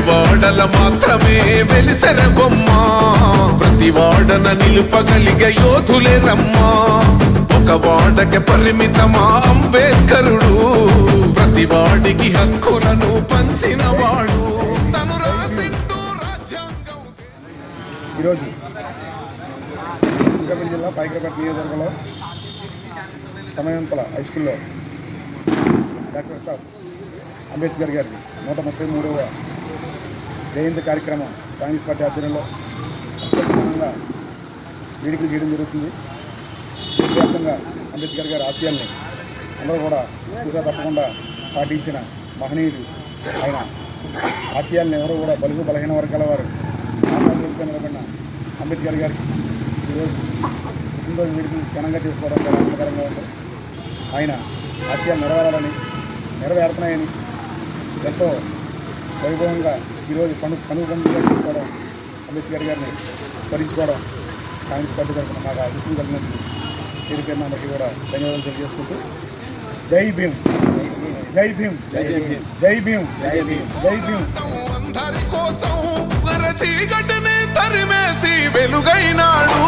వెన్నెల మాత్రమే వెలిసెర బొమ్మ ప్రతి వాడన నిలుపగలిగే యోధులే రమ్మా. ఒక వాడకి పరిమితమా అంబేద్కరుడు? ప్రతి వాడికి హక్కులను పంచిన వాడు తను రాసింటూ రాజ్యాంగం ఈరోజు శ్రీకాకుళం జిల్లా పైకరపట్ నియోజకవర్గంలో సమయంతల హై స్కూల్లో డాక్టర్ సాబ్ అంబేద్కర్ గారి నూట ముప్పై మూడవ జయంతి కార్యక్రమం కాంగ్రెస్ పార్టీ ఆధ్వర్యంలో అత్యంతంగా వేడుకలు చేయడం జరుగుతుంది. దేశవ్యాప్తంగా అంబేద్కర్ గారి ఆశయాల్ని అందరూ కూడా చూసా తప్పకుండా పాటించిన మహనీయుడు ఆయన. ఆశయాలను ఎవరో కూడా బలుగు బలహీన వర్గాల వారు ఆశాపూర్తిగా నిలబడిన అంబేద్కర్ గారికి ఈరోజు పుట్టినరోజు వేడుకలు ఘనంగా చేసుకోవడం చాలా ఆనందకరంగా ఉంది. ఆయన ఆశయాలు నెరవేరాలని నెరవేరుతున్నాయని ఎంతో వైభవంగా ఈరోజు పండుగ కనుక పండుగగా చేసుకోవడం అంబేద్కర్ గారిని స్మరించుకోవడం కాంగ్రెస్ పార్టీ తరఫున మాకు ఆ కలిగినందుకు పేరుపేరున అందరికీ కూడా ధన్యవాదాలు తెలియజేసుకుంటూ జై భీమ్. జై భీమ్. జై భీమ్. జై భీమ్. జై భీమ్. జై భీమ్. అందరి కోసం చీకటిని తరిమేసి వెలుగైనాడు.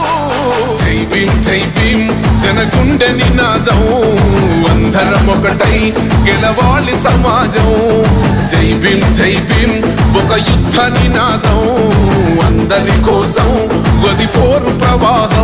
జై భీమ్ జై భీమ్ జనగుండె నినాదం. అందరం ఒకటై గెలవాలి సమాజం. జై భీమ్ జై భీమ్ ఒక యుద్ధ నినాదం అందరి కోసం గది పోరు ప్రవాహం.